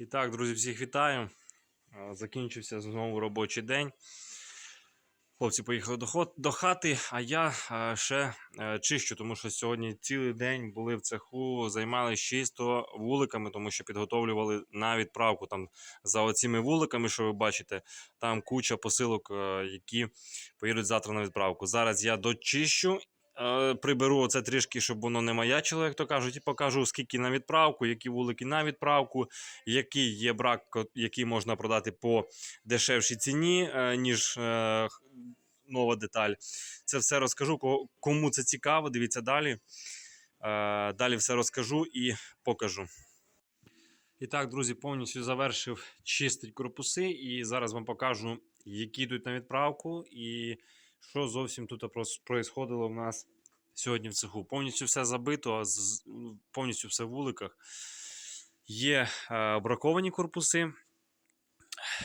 І так, друзі, всіх вітаю. Закінчився знову робочий день. Хлопці поїхали до, хати, а я ще е, чищу, тому що сьогодні цілий день були в цеху, займалися чисто вуликами, тому що підготовлювали на відправку. Там за оціми вуликами, що ви бачите, там куча посилок, е, які поїдуть завтра на відправку. Зараз я дочищу. Е, Приберу оце трішки, щоб воно не маячило, як то кажуть, і покажу, скільки на відправку, які вулики на відправку, який є брак, який можна продати по дешевшій ціні, е, ніж е, нова деталь. Це все розкажу. Кому це цікаво, дивіться далі. Далі все розкажу і покажу. І так, друзі, повністю завершив чистить корпуси, і зараз вам покажу, які йдуть на відправку, і що зовсім тут происходило в нас сьогодні в цеху. Повністю все забито, з- повністю все в вуликах. Є е, браковані корпуси.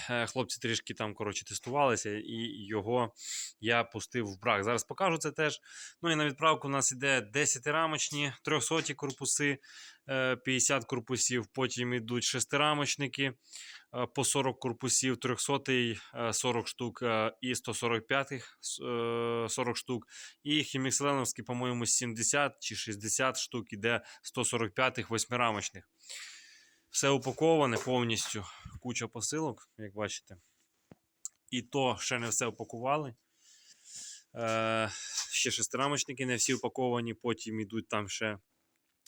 Е, Хлопці трішки там коротше, тестувалися, і його я пустив в брак. Зараз покажу це теж. Ну і на відправку у нас іде 10 рамочні, 300 корпуси, е, 50 корпусів. Потім йдуть шестирамочники е, по 40 корпусів, 300 е, 40 штук е, і 145 е, 40 штук. І хімікселеновські, по-моєму, 70 чи 60 штук іде 145 восьмирамочних. Все упаковане повністю. Куча посилок, як бачите. І то ще не все упакували. Е, ще шестирамочники не всі упаковані. Потім йдуть там ще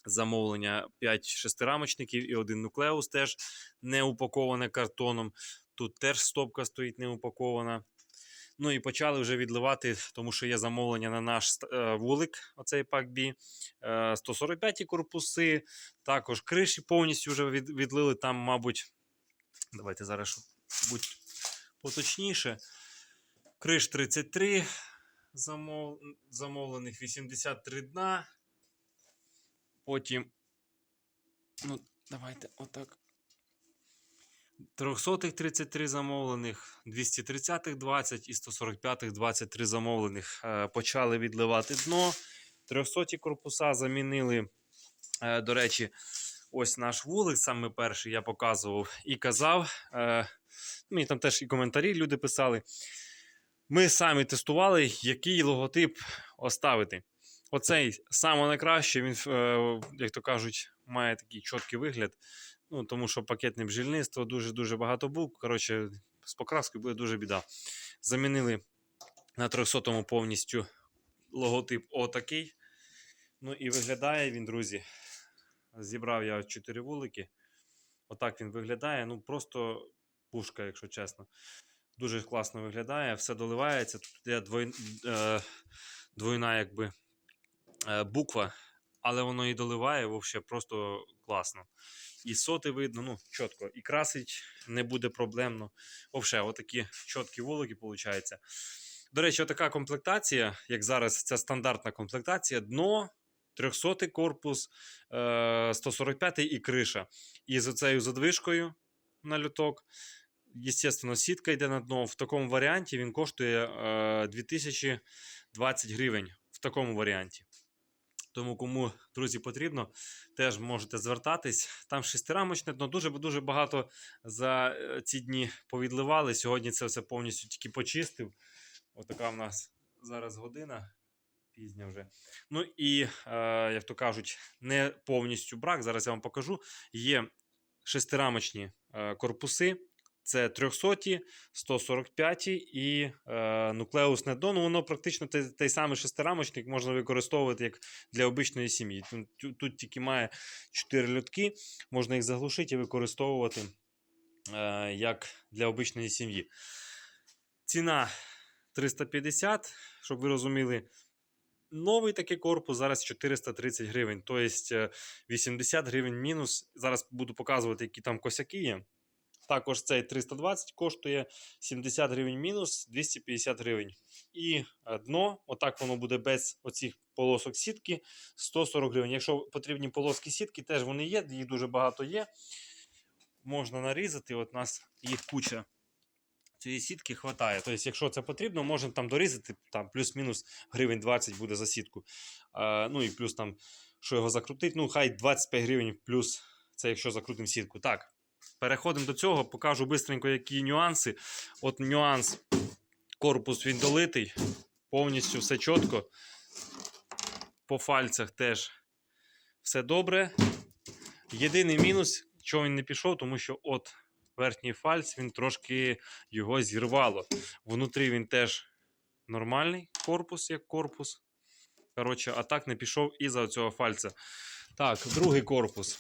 замовлення 5 шестирамочників і один нуклеус теж не упаковане картоном. Тут теж стопка стоїть не упакована. Ну і почали вже відливати, тому що є замовлення на наш е, вулик, оцей пак B. Е, 145 корпуси, також криші повністю вже відлили. Там, мабуть, давайте зараз будь поточніше. Криш 33 замов, замовлених 83 дна. Потім, ну, давайте отак. 300-х 33 замовлених, 230-х 20 і 145-х 23 замовлених. Е, Почали відливати дно. 300 корпуса замінили. Е, До речі, ось наш вулик, саме перший я показував і казав. Мені там теж і коментарі люди писали. Ми самі тестували, який логотип оставити. Оцей найкраще, він, е, як то кажуть, має такий чіткий вигляд. Ну, тому що пакетне бджільництво дуже-дуже багато букв. Коротше, з покраскою буде дуже біда. Замінили на 300-му повністю логотип отакий. Ну і виглядає він, друзі. Зібрав я 4 вулики. Отак він виглядає. Ну, просто пушка, якщо чесно. Дуже класно виглядає, все доливається. Тут є двой... е... двойна якби, е... буква, але воно і доливає взагалі просто класно. І соти видно, ну, чітко. І красить не буде проблемно. Взагалі, отакі чіткі вулики, виходить. До речі, отака комплектація, як зараз, це стандартна комплектація, дно, 300 корпус, е, 145 і криша. І з оцею задвижкою на люток. Єстественно, сітка йде на дно. В такому варіанті він коштує е, 2020 гривень. В такому варіанті. Тому, кому, друзі, потрібно, теж можете звертатись. Там шестирамочне дно, дуже дуже багато за е, ці дні повідливали. Сьогодні це все повністю тільки почистив. Отака в нас зараз година. Пізня вже. Ну і, е, як то кажуть, не повністю брак. Зараз я вам покажу. Є шестирамочні е, корпуси. Це 300, 145 і е, нуклеусне дно. Ну, воно практично той, той самий шестирамочник можна використовувати як для обичної сім'ї. Тут, тут, тільки має 4 льотки, можна їх заглушити і використовувати е, як для обичної сім'ї. Ціна 350, щоб ви розуміли. Новий такий корпус зараз 430 гривень, тобто 80 гривень мінус. Зараз буду показувати, які там косяки є. Також цей 320 коштує 70 гривень мінус 250 гривень. І е, дно, отак воно буде без оцих полосок сітки 140 гривень. Якщо потрібні полоски сітки, теж вони є, їх дуже багато є. Можна нарізати. От у нас їх куча. Цієї сітки вистачає. Тобто, якщо це потрібно, можна там дорізати, там плюс-мінус гривень 20 буде за сітку. Е, ну і плюс там, що його закрутити, ну хай 25 гривень плюс це якщо закрутимо сітку. Так, Переходимо до цього, покажу бистренько, які нюанси. От нюанс. Корпус він долитий, повністю все чітко. По фальцях теж все добре. Єдиний мінус, чого він не пішов, тому що от верхній фальц він трошки його зірвало. Внутрі він теж нормальний корпус, як корпус. Коротше, а так не пішов із-за цього фальця. Так, другий корпус.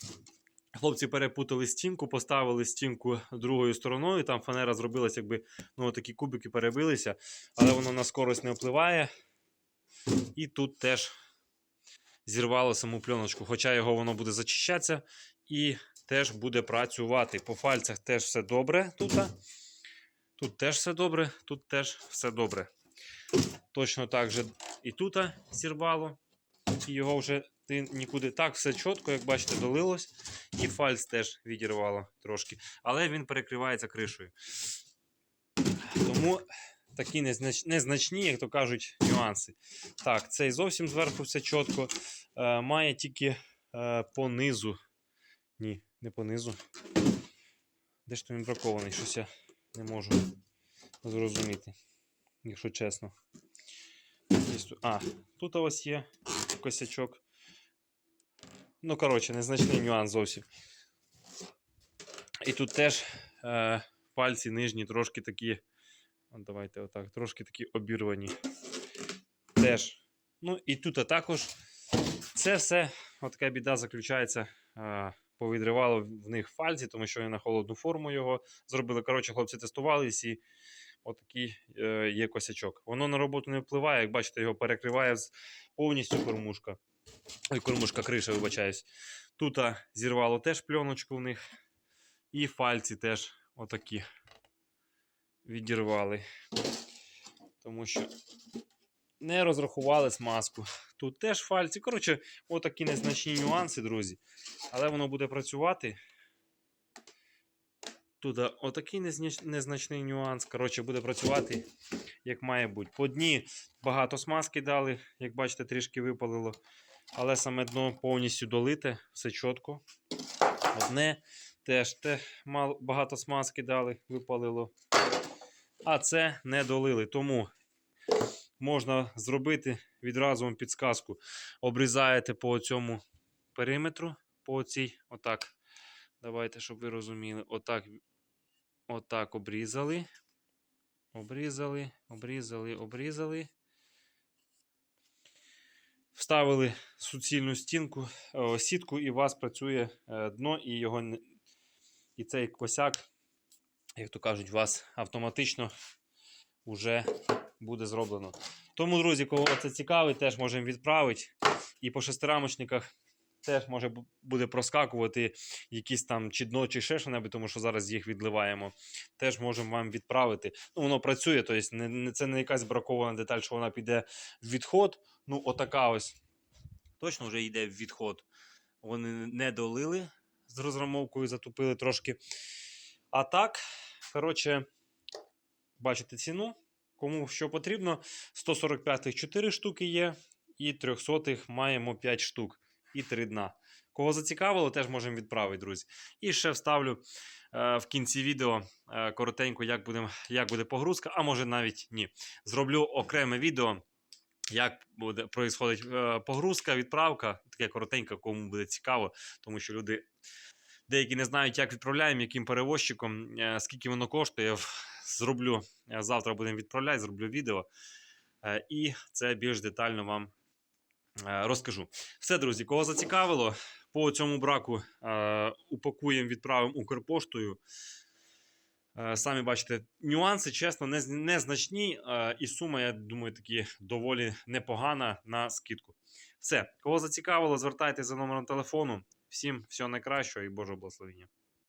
Хлопці перепутали стінку, поставили стінку другою стороною. Там фанера зробилась, якби ну, такі кубики перебилися, але воно на скорость не впливає. І тут теж зірвало саму пленочку, хоча його воно буде зачищатися і теж буде працювати. По фальцях теж все добре тут. Тут теж все добре, тут теж все добре. Точно так же і тут зірвало, і його вже ти нікуди. Так, все чітко, як бачите, долилось. І фальц теж відірвало трошки. Але він перекривається кришею. Тому такі незнач... незначні, як то кажуть, нюанси. Так, цей зовсім зверху все чітко. Е, має тільки е, по низу. Ні, не по низу. Де ж то він бракований? Щось я не можу зрозуміти, якщо чесно. А, тут ось є косячок. Ну, коротше, незначний нюанс зовсім. І тут теж е, пальці нижні трошки такі. Давайте отак, трошки такі обірвані. Теж. Ну і тут також. Це все, от біда заключається. Е, повідривало в них фальці, тому що вони на холодну форму його зробили. Коротше, хлопці тестувались і отакий е, є косячок. Воно на роботу не впливає, як бачите, його перекриває повністю кормушка. Ой, кормушка, криша, вибачаюсь. Тут зірвало теж пленочку в них. І фальці теж отакі відірвали. Тому що не розрахували смазку. Тут теж фальці. Коротше, отакі незначні нюанси, друзі. Але воно буде працювати. Тут отакий незнач- незначний нюанс. Коротше, буде працювати як має бути. По дні багато смазки дали, як бачите, трішки випалило. Але саме дно повністю долите, все чітко. Одне теж те, мало, багато смазки дали, випалило. А це не долили. Тому можна зробити відразу вам підсказку. Обрізаєте по цьому периметру, по цій, отак. Давайте, щоб ви розуміли. Отак, отак обрізали. Обрізали, обрізали, обрізали. Вставили суцільну стінку, сітку, і у вас працює е, дно, і його і цей косяк, як то кажуть, у вас автоматично вже буде зроблено. Тому, друзі, кого це цікавить, теж можемо відправити. І по шестирамочниках теж може буде проскакувати якісь там чи дно, чи ще що-небудь, тому що зараз їх відливаємо. Теж можемо вам відправити. Ну, воно працює, тобто не, це не якась бракована деталь, що вона піде в відход. Ну, отака ось точно вже йде в відход. Вони не долили з розрамовкою, затупили трошки. А так, коротше, бачите ціну. Кому що потрібно, 145-х 4 штуки є, і 300-х маємо 5 штук і 3 дна. Кого зацікавило, теж можемо відправити, друзі. І ще вставлю е, в кінці відео е, коротенько, як, будем, як буде погрузка, а може навіть ні. Зроблю окреме відео, як буде происходить е, погрузка, відправка. Таке коротеньке, кому буде цікаво, тому що люди деякі не знають, як відправляємо, яким перевозчиком, е, скільки воно коштує. Зроблю е, завтра будемо відправляти, зроблю відео. І це більш детально вам розкажу. Все, друзі, кого зацікавило, по цьому браку е, упакуємо, відправимо Укрпоштою. Е, Самі бачите, нюанси, чесно, не, незначні, е, і сума, я думаю, таки доволі непогана на скидку. Все, кого зацікавило, звертайтеся за номером телефону. Всім всього найкращого і Божого благословення.